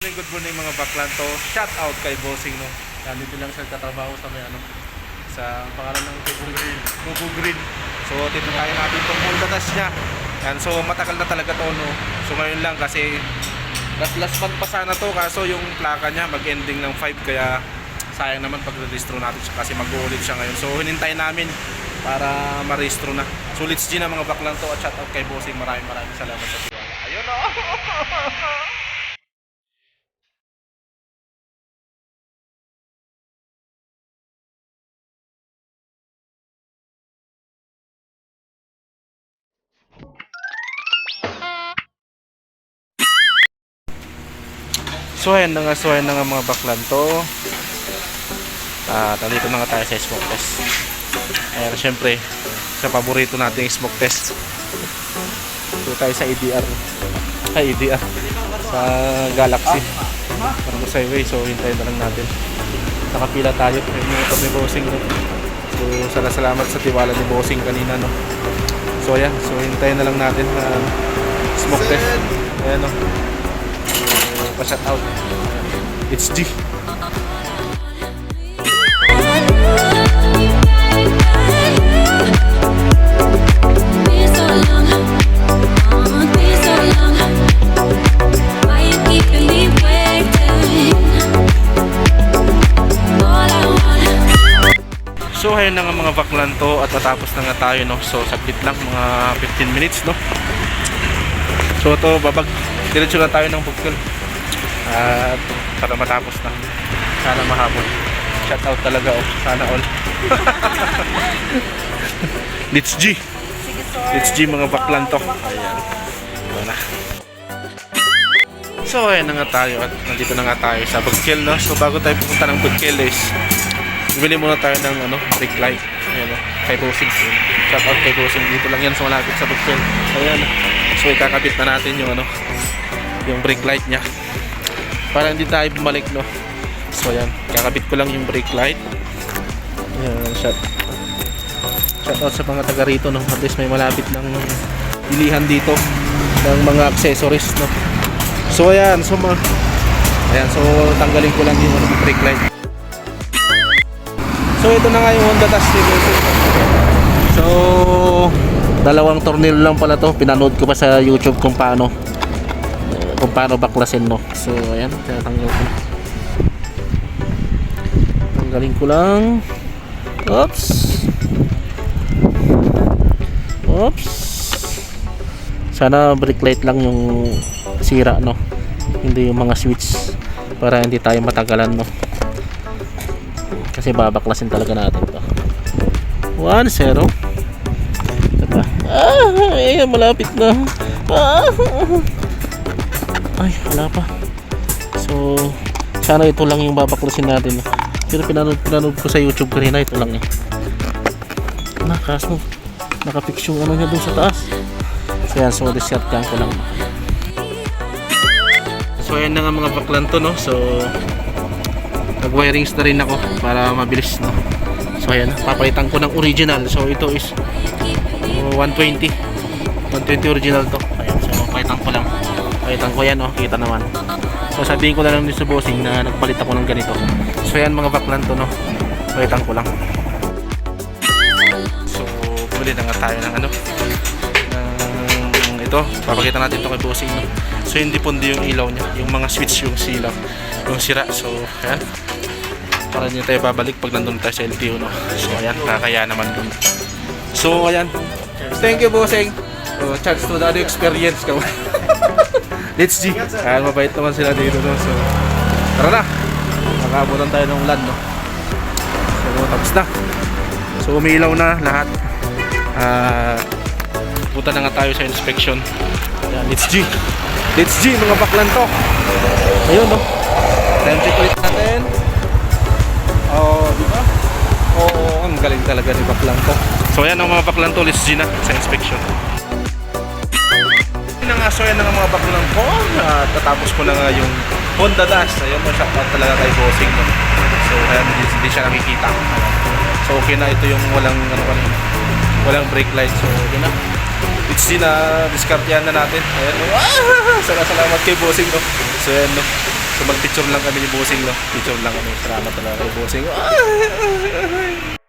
morning, good morning mga baklan to. Shout out kay Bossing no. Nandito lang siya katrabaho sa may ano sa pangalan ng Tubo Green. Tubo Green. So tayo natin itong multatas niya. Yan, so matagal na talaga to no. So ngayon lang kasi last last month pa sana to kaso yung plaka niya mag-ending ng 5 kaya sayang naman pag rehistro natin kasi mag-uulit siya ngayon. So hinintay namin para ma-rehistro na. So let's G na mga baklan to at shout out kay Bossing. Maraming maraming salamat sa tiwala. Ayun oh. So ayan na nga, ayan na nga mga baklan to. Ah, nandito na nga tayo sa smoke test. Ayan, syempre, sa paborito nating smoke test. Dito tayo sa EDR. Ay, EDR. Sa Galaxy. Parang sa highway, so hintayin na lang natin. Nakapila tayo. Yung ito ni Bossing. No? So, sana salamat sa tiwala ni Bossing kanina. No? So ayan, so hintayin na lang natin na smoke test. Ayan no. Pa-shout out. It's G. So ayun na nga mga baklan to at natapos na nga tayo no. So saglit lang mga 15 minutes no. So to babag diretso na tayo ng bukol. At para matapos na. Sana mahabol. Shout out talaga oh. Sana all. Let's G. Let's G mga baklan to. Ayan. Ito na. So ayun na nga tayo at nandito na nga tayo sa Bugkil no. So bago tayo pupunta ng Bugkil is Bibili muna tayo ng ano, brake light. Ayan o, kay Bossing. Shout out kay Bossing. Dito lang yan sa malapit sa Bugkil. Ayan. So ikakabit na natin yung ano, yung brake light niya. Para hindi tayo bumalik no. So ayan, kakabit ko lang yung brake light. Ayan, shout shout out sa mga taga rito no. At least may malapit ng bilihan dito ng mga accessories no. So ayan, so ma Ayan, so tanggalin ko lang yung ano, brake light. So ito na nga yung Honda Bossing. So dalawang tornilyo lang pala to. Pinanood ko pa sa YouTube kung paano kung paano baklasin no. So ayan, tinatanggal ko. Tanggalin ko lang. Oops. Oops. Sana brake light lang yung sira no. Hindi yung mga switch para hindi tayo matagalan no kasi babaklasin talaga natin to 1-0 diba ah, ay malapit na ah, ay wala pa. So sana ito lang yung babaklasin natin. Pero pinanood, pinanood ko sa youtube kanina ito lang eh. Na kaso nakapix yung ano niya dun sa taas. So yan so discard ko lang. So ayan na nga mga baklan to no? So nag-wirings na rin ako para mabilis no? So ayan papalitan ko ng original. So ito is uh, 120 120 original to. Ayan so palitan ko lang palitan ko yan oh. Kita naman. So sabihin ko na lang din sa bossing na nagpalit ako ng ganito. So ayan mga baklan to no? Palitan ko lang. So bumili na nga tayo ng ano? Ng ito. Papakita natin ito kay bossing no? So hindi pundi yung ilaw niya. Yung mga switch yung silaw. Yung sira. So ayan. Para hindi tayo babalik pag nandun tayo sa LTO no? So ayan. Kakaya naman dun. So ayan. Thank you bossing. So, chance to the experience ka let's G. Ayan mabait naman sila dito no? So tara na. Nakaabutan tayo ng ulan no? So tapos na. So umilaw na lahat. Ah punta na nga tayo sa inspection. Ayan let's G. Let's G mga baklan to. Ayun no? Time check ulit natin. Oo, di ba? Oo, ang galing talaga ni Baklang to. So ayan ang mga Baklang to, let's G na sa inspection. Yun na nga, so yan ang mga Baklang ko. Uh, tatapos ko na nga yung Honda Dash. Ayun, no, shout out talaga kay Bossing. No? So ayan, hindi, siya nakikita. So okay na ito yung walang, ano pa rin, walang brake light. So yun na. It's G na, discard yan na natin. Ayan, no? Ah, salamat kay Bossing. No? So ayan, no? So magpicture lang kami ni Bossing no. Picture lang kami. Salamat talaga kay Bossing. Ah!